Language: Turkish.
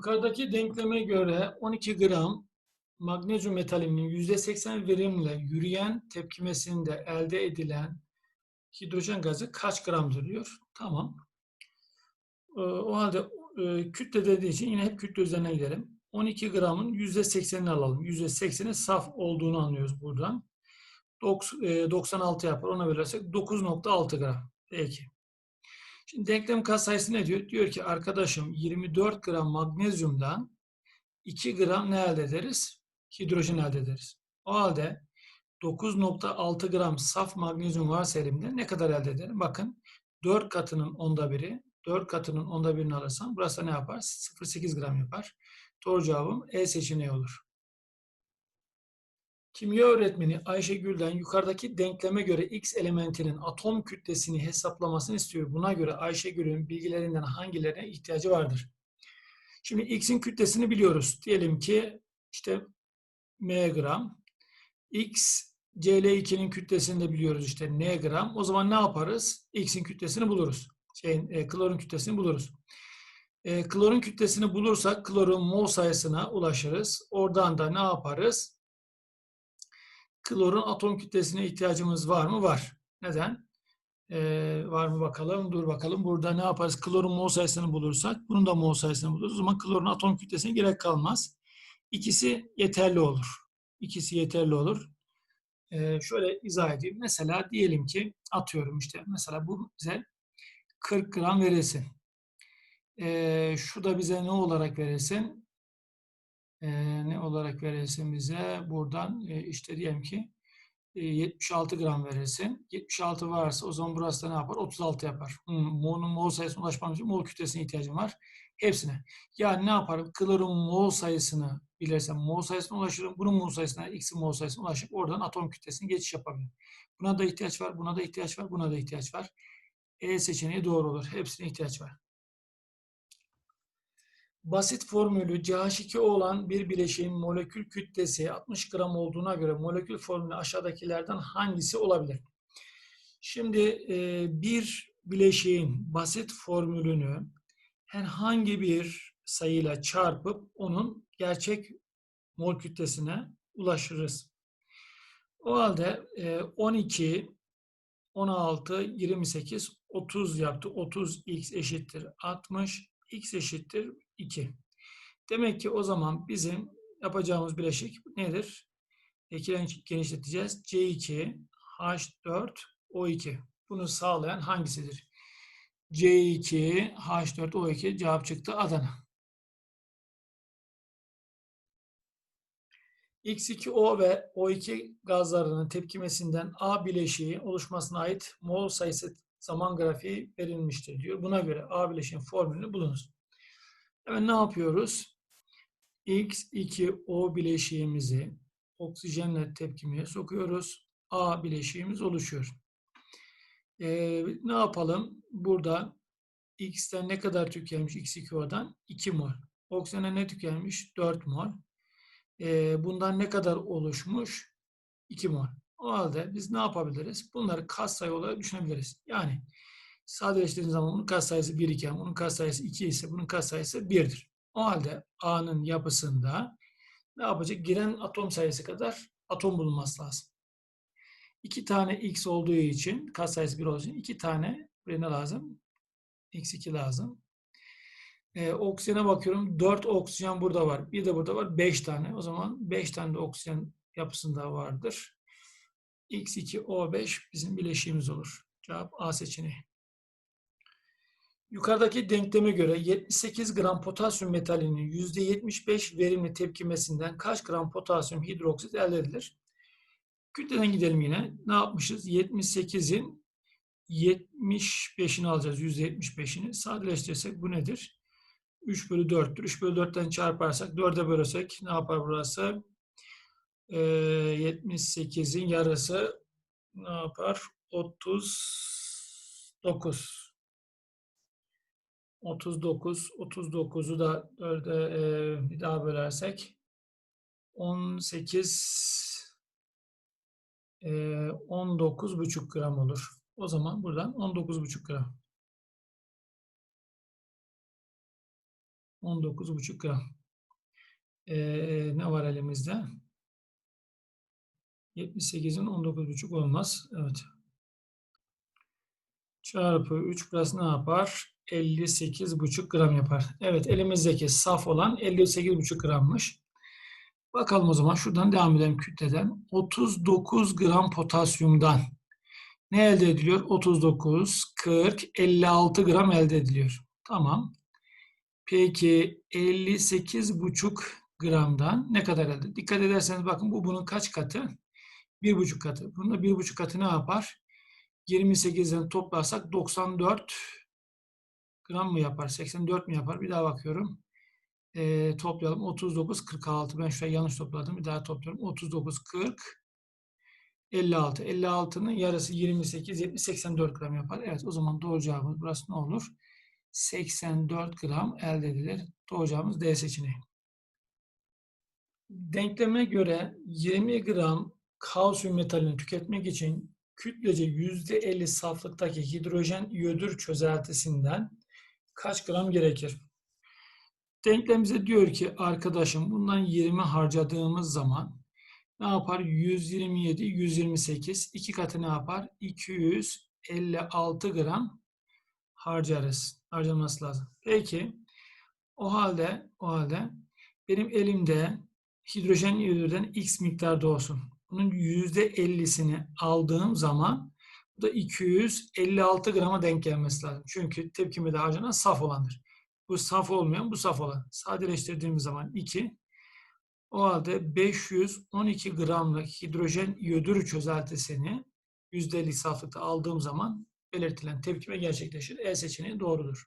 Yukarıdaki denkleme göre 12 gram magnezyum metalinin %80 verimle yürüyen tepkimesinde elde edilen hidrojen gazı kaç gramdır diyor. Tamam. Ee, O halde e, kütle dediği için yine hep kütle üzerine gidelim. 12 gramın %80'ini alalım. %80'i saf olduğunu anlıyoruz buradan. Doks- e, 96 yapar. Ona bölersek 9.6 gram. Peki. Şimdi denklem katsayısı ne diyor? Diyor ki arkadaşım 24 gram magnezyumdan 2 gram ne elde ederiz? Hidrojen elde ederiz. O halde 9.6 gram saf magnezyum varsa elimde ne kadar elde ederim? Bakın 4 katının onda biri, 4 katının onda birini alırsam burası ne yapar? 0.8 gram yapar. Doğru cevabım E seçeneği olur. Kimya öğretmeni Ayşegül'den yukarıdaki denkleme göre X elementinin atom kütlesini hesaplamasını istiyor. Buna göre Ayşegül'ün bilgilerinden hangilerine ihtiyacı vardır? Şimdi X'in kütlesini biliyoruz. Diyelim ki işte M gram. X Cl2'nin kütlesini de biliyoruz işte N gram. O zaman ne yaparız? X'in kütlesini buluruz. Şeyin, e, klorun kütlesini buluruz. E, klorun kütlesini bulursak klorun mol sayısına ulaşırız. Oradan da ne yaparız? Klorun atom kütlesine ihtiyacımız var mı? Var. Neden? Ee, var mı bakalım? Dur bakalım. Burada ne yaparız? Klorun mol sayısını bulursak, bunun da mol sayısını buluruz. O zaman klorun atom kütlesine gerek kalmaz. İkisi yeterli olur. İkisi yeterli olur. Ee, şöyle izah edeyim. Mesela diyelim ki atıyorum işte. Mesela bu bize 40 gram verilsin. Ee, şu da bize ne olarak verilsin? Ee, ne olarak verilsin bize? Buradan e, işte diyelim ki e, 76 gram verilsin. 76 varsa o zaman burası da ne yapar? 36 yapar. Hmm, mol'un mol sayısına ulaşmam için mol kütlesine ihtiyacım var. Hepsine. Yani ne yaparım? Klorun mol sayısını bilirsem mol sayısına ulaşırım. Bunun mol sayısına, x'in mol sayısına ulaşıp oradan atom kütlesine geçiş yapabilirim. Buna da ihtiyaç var, buna da ihtiyaç var, buna da ihtiyaç var. E seçeneği doğru olur. Hepsine ihtiyaç var. Basit formülü CH2O olan bir bileşiğin molekül kütlesi 60 gram olduğuna göre molekül formülü aşağıdakilerden hangisi olabilir? Şimdi e, bir bileşiğin basit formülünü herhangi bir sayıyla çarpıp onun gerçek mol kütlesine ulaşırız. O halde e, 12, 16, 28, 30 yaptı. 30x eşittir 60, x eşittir 2. Demek ki o zaman bizim yapacağımız bileşik nedir? İkiden genişleteceğiz. C2, H4, O2. Bunu sağlayan hangisidir? C2, H4, O2 cevap çıktı Adana. X2O ve O2 gazlarının tepkimesinden A bileşiği oluşmasına ait mol sayısı zaman grafiği verilmiştir diyor. Buna göre A bileşiğin formülünü bulunuz. Hemen ne yapıyoruz? X2O bileşiğimizi oksijenle tepkimeye sokuyoruz. A bileşiğimiz oluşuyor. Ee, ne yapalım? Burada X'ten ne kadar tükenmiş X2O'dan? 2 mol. Oksijene ne tükenmiş? 4 mol. Ee, bundan ne kadar oluşmuş? 2 mol. O halde biz ne yapabiliriz? Bunları katsayı olarak düşünebiliriz. Yani sadeleştirdiğiniz zaman bunun katsayısı 1 iken bunun katsayısı 2 ise bunun katsayısı 1'dir. O halde A'nın yapısında ne yapacak? Giren atom sayısı kadar atom bulunması lazım. 2 tane X olduğu için katsayısı 1 olduğu için 2 tane buraya ne lazım? X2 lazım. Ee, oksijene bakıyorum. 4 oksijen burada var. Bir de burada var. 5 tane. O zaman 5 tane de oksijen yapısında vardır. X2O5 bizim bileşiğimiz olur. Cevap A seçeneği. Yukarıdaki denkleme göre 78 gram potasyum metalinin %75 verimli tepkimesinden kaç gram potasyum hidroksit elde edilir? Kütleden gidelim yine. Ne yapmışız? 78'in 75'ini alacağız. %75'ini. Sadeleştirirsek bu nedir? 3 bölü 4'tür. 3 bölü 4'ten çarparsak 4'e bölürsek ne yapar burası? Ee, 78'in yarısı ne yapar? 39. 39. 39'u da 4'e e, bir daha bölersek 18 e, 19,5 gram olur. O zaman buradan 19,5 gram. 19,5 gram. Ee, ne var elimizde? 78'in 19,5 olmaz. Evet. Çarpı 3 burası ne yapar? 58,5 gram yapar. Evet elimizdeki saf olan 58,5 grammış. Bakalım o zaman şuradan devam edelim kütleden. 39 gram potasyumdan ne elde ediliyor? 39, 40, 56 gram elde ediliyor. Tamam. Peki 58,5 gramdan ne kadar elde? Dikkat ederseniz bakın bu bunun kaç katı? 1,5 katı. Bunun da 1,5 katı ne yapar? 28'den toplarsak 94 gram mı yapar? 84 mi yapar? Bir daha bakıyorum. Ee, toplayalım. 39, 46. Ben şuraya yanlış topladım. Bir daha topluyorum. 39, 40, 56. 56'nın yarısı 28, 70, 84 gram yapar. Evet o zaman doğru cevabımız burası ne olur? 84 gram elde edilir. Doğru cevabımız D seçeneği. Denkleme göre 20 gram kalsiyum metalini tüketmek için kütlece %50 saflıktaki hidrojen iyodür çözeltisinden kaç gram gerekir? Denklem bize diyor ki arkadaşım bundan 20 harcadığımız zaman ne yapar? 127, 128. iki katı ne yapar? 256 gram harcarız. Harcaması lazım. Peki o halde o halde benim elimde hidrojen iyodürden x miktarda olsun. Bunun %50'sini aldığım zaman bu da 256 grama denk gelmesi lazım. Çünkü tepkimede harcanan saf olandır. Bu saf olmayan, bu saf olan. Sadeleştirdiğimiz zaman 2. O halde 512 gramlık hidrojen iyodür çözeltisini %50 saflıkta aldığım zaman belirtilen tepkime gerçekleşir. E seçeneği doğrudur.